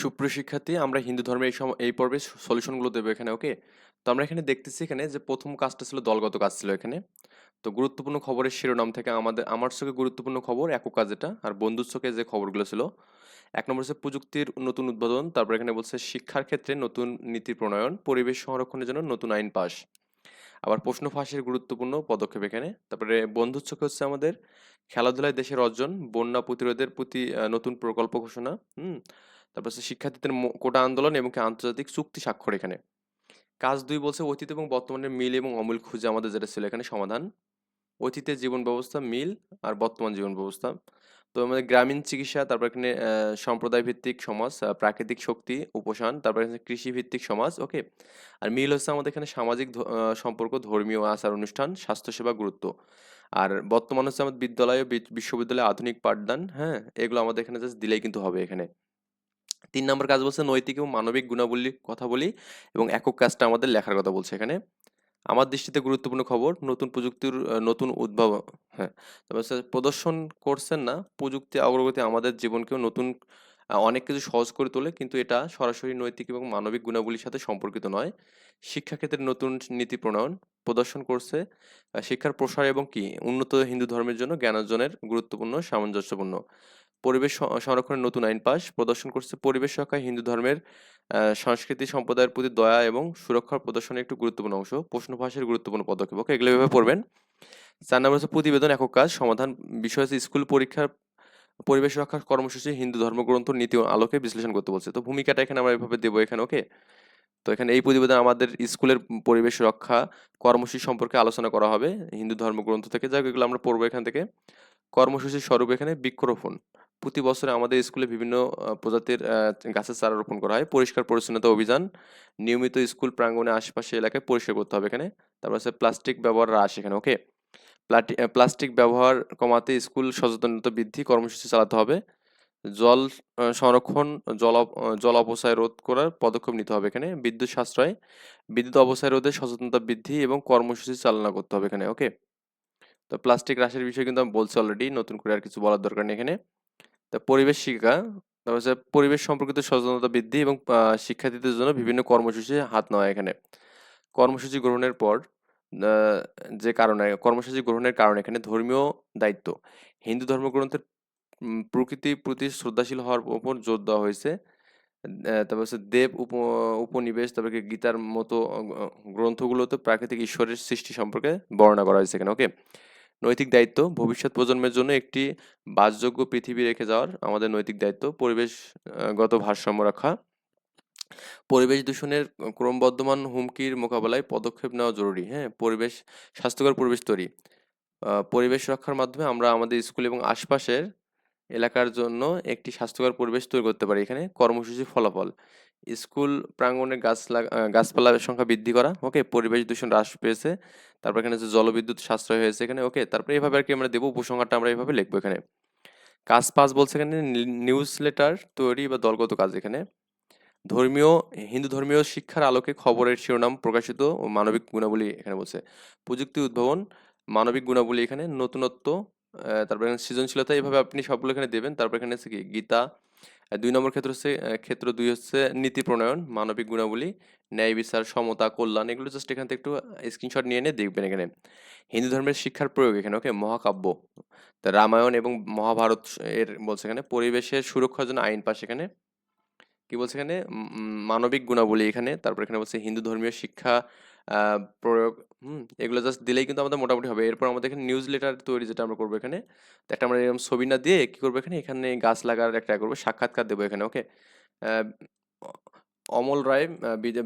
সুপ্রিয় শিক্ষার্থী আমরা হিন্দু ধর্মের এই সম এই পর্বে সলিউশনগুলো দেবো এখানে, ওকে? তো আমরা এখানে দেখতেছি এখানে যে প্রথম কাজটা ছিল দলগত কাজ ছিল এখানে। তো গুরুত্বপূর্ণ খবরের শিরোনাম থেকে আমাদের আমার চোখে গুরুত্বপূর্ণ খবর একক কাজ এটা। আর বন্ধুর চোখে যে খবরগুলো ছিল, ১ নম্বর হচ্ছে প্রযুক্তির নতুন উদ্বোধন, তারপর এখানে বলছে শিক্ষার ক্ষেত্রে নতুন নীতি প্রণয়ন, পরিবেশ সংরক্ষণের জন্য নতুন আইন পাস। আবার প্রশ্ন ফাঁসের গুরুত্বপূর্ণ পদক্ষেপ এখানে। তারপরে বন্ধুর চোখে হচ্ছে আমাদের খেলাধুলায় দেশের অর্জন, বন্যা প্রতিরোধের প্রতি নতুন প্রকল্প ঘোষণা, হুম? তারপর শিক্ষার্থীদের কোটা আন্দোলন এবং আন্তর্জাতিক চুক্তি স্বাক্ষর এখানে। কাজ দুই বলছে অতীত এবং বর্তমানের মিল এবং অমিল খুঁজে আমাদের যেটা ছিল এখানে সমাধান। অতীতের জীবন ব্যবস্থা মিল আর বর্তমান জীবন ব্যবস্থা। তো আমাদের গ্রামীণ চিকিৎসা, তারপর এখানে সম্প্রদায় ভিত্তিক সমাজ, প্রাকৃতিক শক্তি, উপাসান, তারপর এখানে কৃষি ভিত্তিক সমাজ, ওকে? আর মিল হচ্ছে আমাদের এখানে সামাজিক সম্পর্ক, ধর্মীয় আচার-অনুষ্ঠান, স্বাস্থ্যসেবা গুরুত্ব। আর বর্তমান হচ্ছে আমাদের বিদ্যালয় বিশ্ববিদ্যালয়ে আধুনিক পাঠদান, হ্যাঁ? এগুলো আমাদের এখানে জাস্ট দিলেই কিন্তু হবে এখানে। ৩ নম্বর কাজ বলছে নৈতিক এবং মানবিক গুণাবলীর কথা বলি এবং একক কাজটা আমাদের লেখার কথা বলছে এখানে। আমার দৃষ্টিতে গুরুত্বপূর্ণ খবর নতুন প্রযুক্তির নতুন উদ্ভাব হ্যাঁ, প্রদর্শন করছেন না, প্রযুক্তি অগ্রগতি আমাদের জীবনকেও নতুন অনেক কিছু সহজ করে তোলে। কিন্তু এটা সরাসরি নৈতিক এবং মানবিক গুণাবলীর সাথে সম্পর্কিত নয়। শিক্ষাক্ষেত্রে নতুন নীতি প্রণয়ন প্রদর্শন করছে শিক্ষার প্রসার এবং কি উন্নত হিন্দু ধর্মের জন্য জ্ঞান অর্জনের গুরুত্বপূর্ণ, সামঞ্জস্যপূর্ণ। পরিবেশ সংরক্ষণের নতুন আইন পাস প্রদর্শন করছে পরিবেশ রক্ষায় হিন্দু ধর্মের সংস্কৃতি সম্প্রদায়ের প্রতি দয়া এবং সুরক্ষার প্রদর্শনের একটি গুরুত্বপূর্ণ অংশ। প্রশ্ন ফাঁসের গুরুত্বপূর্ণ পদক্ষেপ। ওকে? এগুলো এভাবে পড়বেন। ৪ নম্বর হচ্ছে প্রতিবেদন একক কাজ সমাধান বিষয় হচ্ছে স্কুল পরীক্ষার পরিবেশ রক্ষার কর্মসূচি হিন্দু ধর্মগ্রন্থ নীতি আলোকে বিশ্লেষণ করতে বলছে। তো ভূমিকাটা এখানে আমরা এভাবে দেবো এখানে, ওকে? তো এখানে এই প্রতিবেদন আমাদের স্কুলের পরিবেশ রক্ষা কর্মসূচি সম্পর্কে আলোচনা করা হবে হিন্দু ধর্মগ্রন্থ থেকে। যাই এগুলো আমরা পড়ব এখান থেকে। কর্মসূচির স্বরূপ এখানে বৃক্ষরোপণ। প্রতি বছরে আমাদের স্কুলে বিভিন্ন প্রজাতির গাছের চারা রোপণ করা হয়। পরিষ্কার পরিচ্ছন্নতা অভিযান, নিয়মিত স্কুল প্রাঙ্গণে আশেপাশে এলাকায় পরিষ্কার করতে হবে এখানে। তারপর হচ্ছে প্লাস্টিক ব্যবহার হ্রাস এখানে, ওকে? প্লাস্টিক ব্যবহার কমাতে স্কুল সচেতনতা বৃদ্ধি কর্মসূচি চালাতে হবে। জল সংরক্ষণ, জল জল অপচয় রোধ করার পদক্ষেপ নিতে হবে এখানে। বিদ্যুৎ সাশ্রয়, বিদ্যুৎ অপচয় রোধে সচেতনতা বৃদ্ধি এবং কর্মসূচি চালনা করতে হবে এখানে, ওকে? তো প্লাস্টিক হ্রাসের বিষয়ে কিন্তু আমি বলছি অলরেডি। নতুন করে আর কিছু বলার দরকার নেই এখানে। তো পরিবেশ শিক্ষা, তারপর হচ্ছে পরিবেশ সম্পর্কিত সচেতনতা বৃদ্ধি এবং শিক্ষার্থীদের জন্য বিভিন্ন কর্মসূচি হাত নেওয়া এখানে। কর্মসূচি গ্রহণের পর যে কারণে কর্মসূচি গ্রহণের কারণে এখানে ধর্মীয় দায়িত্ব। হিন্দু ধর্মগ্রন্থের উম প্রকৃতির প্রতি শ্রদ্ধাশীল হওয়ার উপর জোর দেওয়া হয়েছে। তারপর হচ্ছে দেব উপ উপনিবেশ, তারপরে গীতার মতো গ্রন্থগুলোতে প্রাকৃতিক ঈশ্বরের সৃষ্টি সম্পর্কে বর্ণনা করা হয়েছে এখানে, ওকে? নৈতিক দায়িত্ব, ভবিষ্যৎ প্রজন্মের জন্য একটি বাসযোগ্য পৃথিবী রেখে যাওয়ার আমাদের নৈতিক দায়িত্ব। পরিবেশগত ভারসাম্য রক্ষা। পরিবেশ দূষণের ক্রমবর্ধমান হুমকির মোকাবেলায় পদক্ষেপ নেওয়া জরুরি, হ্যাঁ? পরিবেশ স্বাস্থ্যকর পরিবেশ তৈরি। পরিবেশ রক্ষার মাধ্যমে আমরা আমাদের স্কুল এবং আশপাশের এলাকার জন্য একটি স্বাস্থ্যকর পরিবেশ তৈরি করতে পারি এখানে। কর্মসূচির ফলাফল। স্কুল প্রাঙ্গণে গাছ লাগা গাছপালার সংখ্যা বৃদ্ধি করা, ওকে? পরিবেশ দূষণ হ্রাস পেয়েছে। তারপর এখানে হচ্ছে জলবিদ্যুৎ সাশ্রয় হয়েছে এখানে, ওকে? তারপরে এভাবে আর কি আমরা দেবো উপসংহারটা আমরা এভাবে লিখব এখানে। কাজ পাস বলছে এখানে নিউজ লেটার তৈরি বা দলগত কাজ এখানে। ধর্মীয় হিন্দু ধর্মীয় শিক্ষার আলোকে খবরের শিরোনাম প্রকাশিত ও মানবিক গুণাবলী এখানে বলছে। প্রযুক্তি উদ্ভাবন, মানবিক গুণাবলী এখানে নতুনত্ব, তারপরে এখানে সৃজনশীলতা এভাবে আপনি সবগুলো এখানে দেবেন। তারপর এখানে হচ্ছে কি গীতা, ২ নম্বর ক্ষেত্র হচ্ছে ক্ষেত্র দুই হচ্ছে নীতি প্রণয়ন, মানবিক গুণাবলী, ন্যায় বিচার, সমতা, কল্যাণ এগুলো জাস্ট এখান থেকে একটু স্ক্রিনশট নিয়ে, নিয়ে দেখবেন এখানে। হিন্দু ধর্মের শিক্ষার প্রয়োগ এখানে, ওকে? মহাকাব্য, তা রামায়ণ এবং মহাভারত এর বলছে এখানে। পরিবেশের সুরক্ষার জন্য আইন পাস এখানে। কি বলছে এখানে? মানবিক গুণাবলী এখানে। তারপর এখানে বলছে হিন্দু ধর্মীয় শিক্ষা প্রয়োগ, হুম? এগুলো জাস্ট দিলেই কিন্তু আমাদের মোটামুটি হবে। এরপর আমাদের এখানে নিউজ লেটার তৈরি যেটা আমরা করব এখানে। একটা আমরা এরকম ছবি না দিয়ে কী করব এখানে? এখানে গাছ লাগার একটা করব, সাক্ষাৎকার দেবো এখানে, ওকে? অমল রায়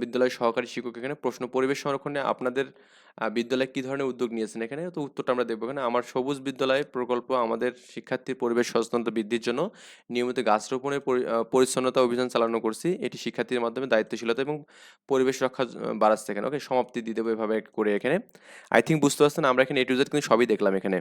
বিদ্যালয় সহকারী শিক্ষক এখানে প্রশ্ন পরিবেশ সংরক্ষণে আপনাদের বিদ্যালয়ে কি ধরনের উদ্যোগ নিয়েছেন এখানে? তো উত্তরটা আমরা দেখব এখানে। আমার সবুজ বিদ্যালয় প্রকল্প আমাদের শিক্ষার্থীর পরিবেশ সচেতনতা বৃদ্ধির জন্য নিয়মিত গাছ রোপণের পরি পরিচ্ছন্নতা অভিযান চালানো করছি। এটি শিক্ষার্থীর মাধ্যমে দায়িত্বশীলতা এবং পরিবেশ রক্ষা বাড়াচ্ছে এখানে, ওকে? সমাপ্তি দিয়ে দেবো এভাবে করে এখানে। আই থিঙ্ক বুঝতে পারছেন আমরা এখানে এটি কিন্তু সবই দেখলাম এখানে।